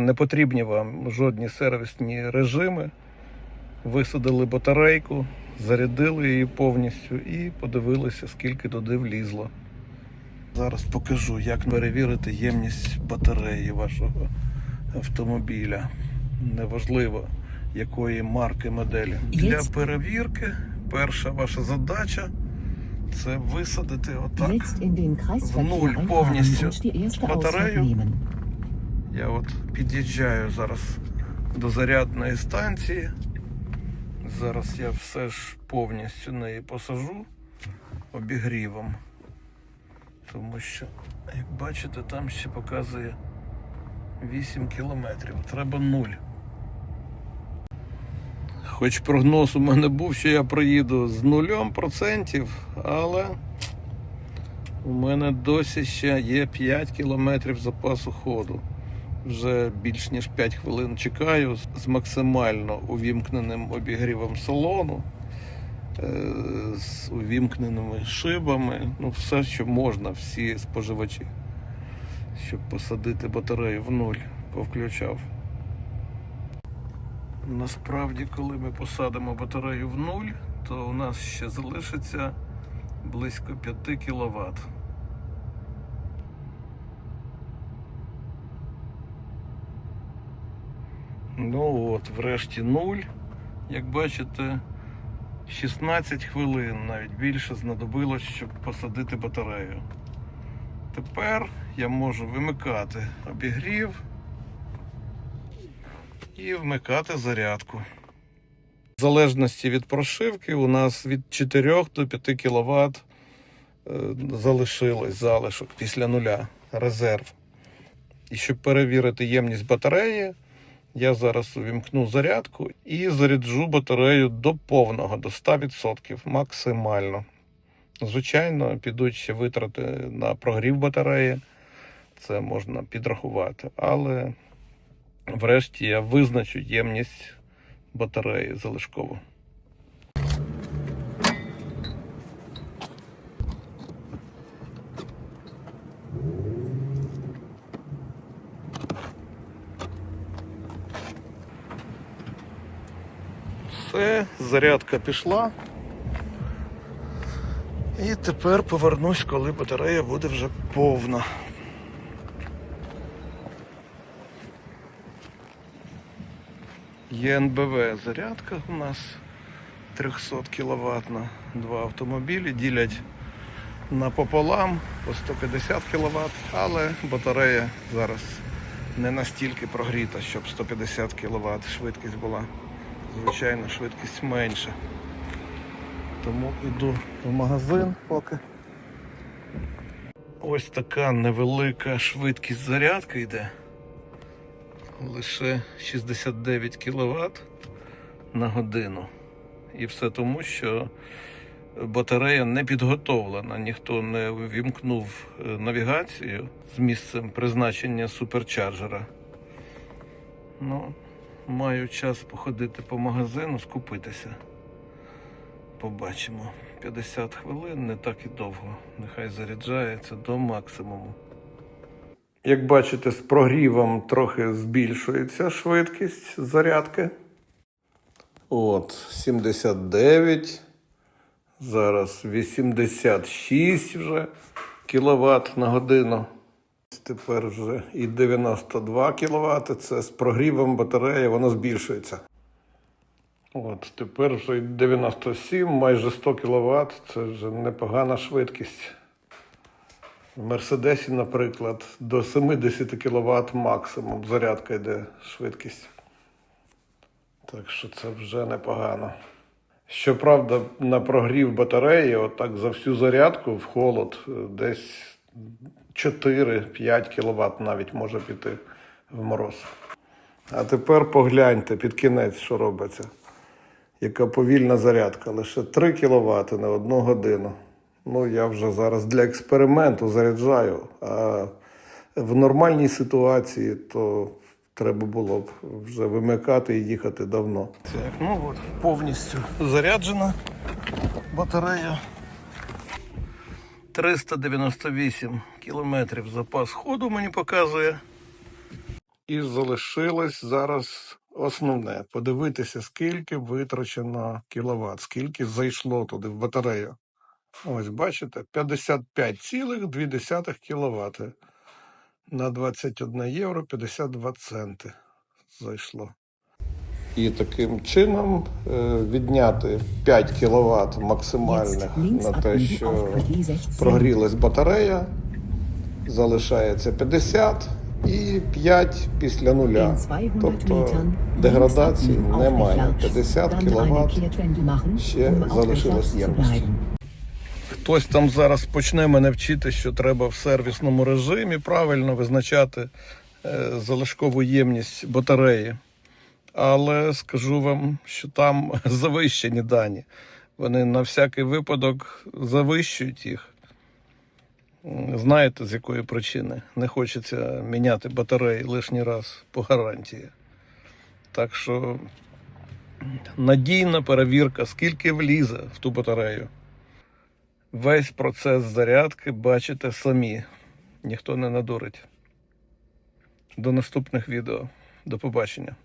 Не потрібні вам жодні сервісні режими. Висадили батарейку, зарядили її повністю і подивилися, скільки туди влізло. Зараз покажу, як перевірити ємність батареї вашого автомобіля. Неважливо, якої марки моделі. Для перевірки перша ваша задача це висадити отак. В нуль повністю батарею. Я от під'їжджаю зараз до зарядної станції. Зараз я все ж повністю неї посажу обігрівом. Тому що, як бачите, там ще показує 8 кілометрів. Треба нуль. Хоч прогноз у мене був, що я проїду з нульом процентів, але у мене досі ще є 5 кілометрів запасу ходу. Вже більш ніж 5 хвилин чекаю з- максимально увімкненим обігрівом салону, е, з увімкненими шибами, ну все, що можна, всі споживачі, щоб посадити батарею в нуль, повключав. Насправді, коли ми посадимо батарею в нуль, то у нас ще залишиться близько 5 кВт. Ну от, врешті нуль. Як бачите, 16 хвилин, навіть більше знадобилось, щоб посадити батарею. Тепер я можу вимикати обігрів і вмикати зарядку. В залежності від прошивки у нас від 4 до 5 кВт залишилось залишок після нуля, резерв. І щоб перевірити ємність батареї, я зараз увімкну зарядку і заряджу батарею до повного, до 100% максимально. Звичайно, підуть ще витрати на прогрів батареї, це можна підрахувати, але врешті я визначу ємність батареї залишково. Все, зарядка пішла. І тепер повернусь, коли батарея буде вже повна. ЄНБВ зарядка у нас 300 кВт два автомобілі ділять напополам по 150 кВт, але батарея зараз не настільки прогріта, щоб 150 кВт швидкість була. Звичайно, швидкість менша. Тому йду в магазин поки. Ось така невелика швидкість зарядки йде. Лише 69 кВт на годину. І все тому, що батарея не підготовлена. Ніхто не вімкнув е, навігацію з місцем призначення суперчарджера. Ну, маю час походити по магазину, скупитися. Побачимо. 50 хвилин не так і довго. Нехай заряджається до максимуму. Як бачите, з прогрівом трохи збільшується швидкість зарядки. От, 79. Зараз 86 вже кВт на годину. Тепер вже і 92 кВт. Це з прогрівом батареї, воно збільшується. От, тепер вже і 97, майже 100 кВт. Це вже непогана швидкість. В Мерседесі, наприклад, до 70 кВт максимум зарядка йде швидкість. Так що це вже непогано. Щоправда, на прогрів батареї, отак за всю зарядку в холод е, десь 4-5 кВт навіть може піти в мороз. А тепер погляньте під кінець, що робиться. Яка повільна зарядка, лише 3 кВт на одну годину. Ну, я вже зараз для експерименту заряджаю. А в нормальній ситуації то треба було б вже вимикати і їхати давно. Так, ну от повністю заряджена батарея. 398 кілометрів запас ходу мені показує. І залишилось зараз основне подивитися, скільки витрачено кіловат, скільки зайшло туди в батарею. Ось бачите, 55,2 кВт на 21 євро 52 центи зайшло. І таким чином е, відняти 5 кВт максимальних на те, що прогрілась батарея, залишається 50 і 5 після нуля. Тобто деградації немає. 50 кВт ще залишилось ємності. Хтось там зараз почне мене вчити, що треба в сервісному режимі правильно визначати е, залишкову ємність батареї. Але скажу вам, що там завищені дані. Вони на всякий випадок завищують їх. Знаєте, з якої причини? Не хочеться міняти батареї лишній раз по гарантії. Так що надійна перевірка, скільки влізе в ту батарею. Весь процес зарядки бачите самі. Ніхто не надурить. До наступних відео. До побачення.